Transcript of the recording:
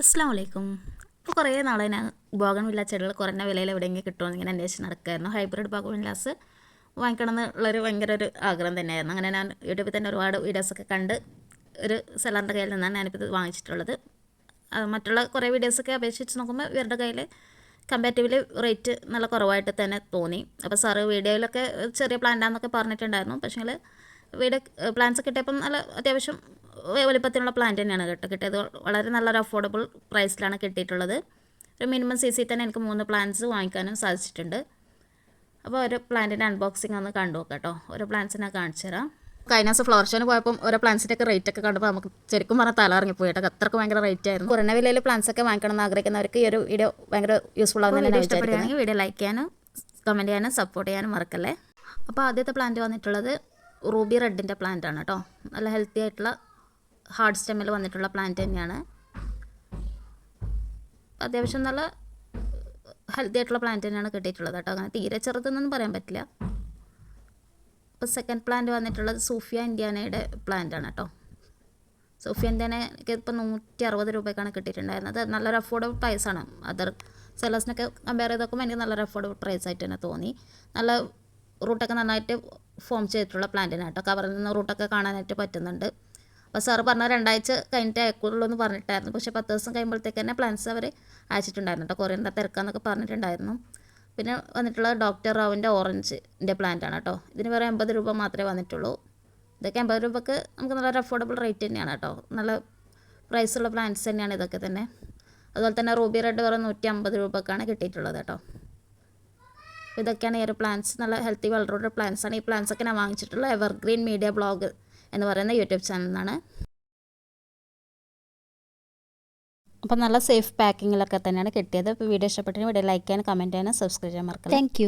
അസ്സാം വലൈക്കും ഇപ്പോൾ കുറേ നാളെ ഞാൻ ബോഗൺ വില്ല ചെടികൾ കുറഞ്ഞ വിലയിൽ എവിടെയെങ്കിലും കിട്ടുമെന്ന് ഇങ്ങനെ അന്വേഷിച്ച് നടക്കുമായിരുന്നു ഹൈബ്രിഡ് ബോഗൺ വില്ലാസ് വാങ്ങിക്കണം എന്നുള്ളൊരു ഭയങ്കര ഒരു ആഗ്രഹം തന്നെയായിരുന്നു. അങ്ങനെ ഞാൻ യൂട്യൂബിൽ തന്നെ ഒരുപാട് വീഡിയോസൊക്കെ കണ്ട് ഒരു സെലറിന്റെ കയ്യിൽ നിന്നാണ് ഞാനിപ്പോൾ ഇത് വാങ്ങിച്ചിട്ടുള്ളത്. മറ്റുള്ള കുറേ വീഡിയോസൊക്കെ അപേക്ഷിച്ച് നോക്കുമ്പോൾ ഇവരുടെ കയ്യിൽ കമ്പാരിറ്റീവ്ലി റേറ്റ് നല്ല കുറവായിട്ട് തന്നെ തോന്നി. അപ്പോൾ സാറ് വീഡിയോയിലൊക്കെ ചെറിയ പ്ലാന്റാന്നൊക്കെ പറഞ്ഞിട്ടുണ്ടായിരുന്നു. പക്ഷേ വീഡിയോ പ്ലാന്റ്സ് കിട്ടിയപ്പം നല്ല അത്യാവശ്യം വലിപ്പത്തിലുള്ള പ്ലാന്റ് തന്നെയാണ് കേട്ടോ കിട്ടിയത്. വളരെ നല്ലൊരു അഫോർഡബിൾ പ്രൈസിലാണ് കിട്ടിയിട്ടുള്ളത്. ഒരു മിനിമം സി സി തന്നെ എനിക്ക് മൂന്ന് പ്ലാന്റ്സ് വാങ്ങിക്കാനും സാധിച്ചിട്ടുണ്ട്. അപ്പോൾ ഒരു പ്ലാന്റിന്റെ അൺബോക്സിങ് ഒന്ന് കണ്ടു കേട്ടോ. ഓരോ പ്ലാന്റ്സിനെ കാണിച്ചു തരാം. കഴിഞ്ഞ ദിവസം ഫ്ലവർ ഷോന് പോയപ്പോൾ ഓരോ പ്ലാന്റ്സിന്റെ ഒക്കെ റേറ്റ് ഒക്കെ കണ്ടപ്പോൾ നമുക്ക് ശരിക്കും പറഞ്ഞാൽ തല ഇറങ്ങിപ്പോയി കേട്ടോ. അത്രയ്ക്ക് ഭയങ്കര റേറ്റ് ആയിരുന്നു. കുറഞ്ഞ വിലയിൽ പ്ലാന്റ്സ് ഒക്കെ വാങ്ങിക്കണം എന്ന് ആഗ്രഹിക്കുന്നവർക്ക് ഈ ഒരു വീഡിയോ ഭയങ്കര യൂസ്ഫുൾ ആകുന്ന ഇഷ്ടപ്പെടുകയാണെങ്കിൽ വീഡിയോ ലൈക്ക് ചെയ്യാനും കമന്റ് ചെയ്യാനും സപ്പോർട്ട് ചെയ്യാനും മറക്കല്ലേ? അപ്പോൾ ആദ്യത്തെ പ്ലാന്റ് വന്നിട്ടുള്ളത് റൂബി റെഡിന്റെ പ്ലാന്റ് ആണ് കേട്ടോ നല്ല ഹെൽത്തി ആയിട്ടുള്ള ഹാർഡ് സ്റ്റെമ്മിൽ വന്നിട്ടുള്ള പ്ലാന്റ് തന്നെയാണ്. അത്യാവശ്യം നല്ല ഹെൽത്തി ആയിട്ടുള്ള പ്ലാന്റ് തന്നെയാണ് കിട്ടിയിട്ടുള്ളത് കേട്ടോ അങ്ങനെ തീരെ ചെറുതെന്നൊന്നും പറയാൻ പറ്റില്ല. ഇപ്പോൾ സെക്കൻഡ് പ്ലാന്റ് വന്നിട്ടുള്ളത് സൂഫിയ ഇന്ത്യാനയുടെ പ്ലാന്റ് ആണ് കേട്ടോ സൂഫിയ ഇന്ത്യാനയ്ക്ക് ഇപ്പോൾ നൂറ്റി അറുപത് രൂപയ്ക്കാണ് കിട്ടിയിട്ടുണ്ടായിരുന്നത് നല്ലൊരു അഫോർഡബിൾ പ്രൈസാണ് അതർ സെലേഴ്സിനൊക്കെ കമ്പയർ ചെയ്ത് നോക്കുമ്പോൾ എനിക്ക് നല്ലൊരു അഫോർഡബിൾ പ്രൈസ് ആയിട്ട് തന്നെ തോന്നി. നല്ല റൂട്ടൊക്കെ നന്നായിട്ട് ഫോം ചെയ്തിട്ടുള്ള പ്ലാന്റിനാണ് കേട്ടോ. കവറിൽ നിന്ന് റൂട്ടൊക്കെ കാണാനായിട്ട് പറ്റുന്നുണ്ട്. അപ്പോൾ സാറ് പറഞ്ഞ രണ്ടാഴ്ച കഴിഞ്ഞിട്ട് അയക്കുള്ളൂ എന്ന് പറഞ്ഞിട്ടായിരുന്നു. പക്ഷേ പത്ത് ദിവസം കഴിയുമ്പോഴത്തേക്ക് തന്നെ പ്ലാൻസ് അവർ അയച്ചിട്ടുണ്ടായിരുന്നു കേട്ടോ. കൊറിയറിന്റെ തിരക്കാന്നൊക്കെ പറഞ്ഞിട്ടുണ്ടായിരുന്നു. പിന്നെ വന്നിട്ടുള്ള ഡോക്ടർ റാവിന്റെ ഓറഞ്ചിന്റെ പ്ലാന്റാണ് കേട്ടോ. ഇതിന് വേറെ എൺപത് രൂപ മാത്രമേ വന്നിട്ടുള്ളൂ. ഇതൊക്കെ എൺപത് രൂപക്ക് നമുക്ക് നല്ലൊരു അഫോർഡബിൾ റേറ്റ് തന്നെയാണ് കേട്ടോ. നല്ല പ്രൈസുള്ള പ്ലാന്റ്സ് തന്നെയാണ് ഇതൊക്കെ തന്നെ. അതുപോലെ തന്നെ റൂബി റെഡ് വേറെ നൂറ്റി അമ്പത് രൂപക്കാണ് കിട്ടിയിട്ടുള്ളത് കേട്ടോ. ഇതൊക്കെയാണ് ഈ ഒരു പ്ലാന്റ്സ് നല്ല ഹെൽത്തി വളരുടെ പ്ലാന്റ്സ് ആണ്. ഈ പ്ലാന്റ്സ് ഒക്കെ ഞാൻ വാങ്ങിച്ചിട്ടുള്ള എവർഗ്രീൻ മീഡിയ ബ്ലോഗ് എന്ന് പറയുന്ന യൂട്യൂബ് ചാനലിൽ നിന്നാണ് അപ്പോൾ നല്ല സേഫ് പാക്കിങ്ങിലൊക്കെ തന്നെയാണ് കിട്ടിയത്. വീഡിയോ ഇഷ്ടപ്പെട്ടെങ്കിൽ വീഡിയോ ലൈക്ക് ചെയ്യാനും കമന്റ് ചെയ്യാനും സബ്സ്ക്രൈബ് ചെയ്യാൻ മറക്കാം താങ്ക്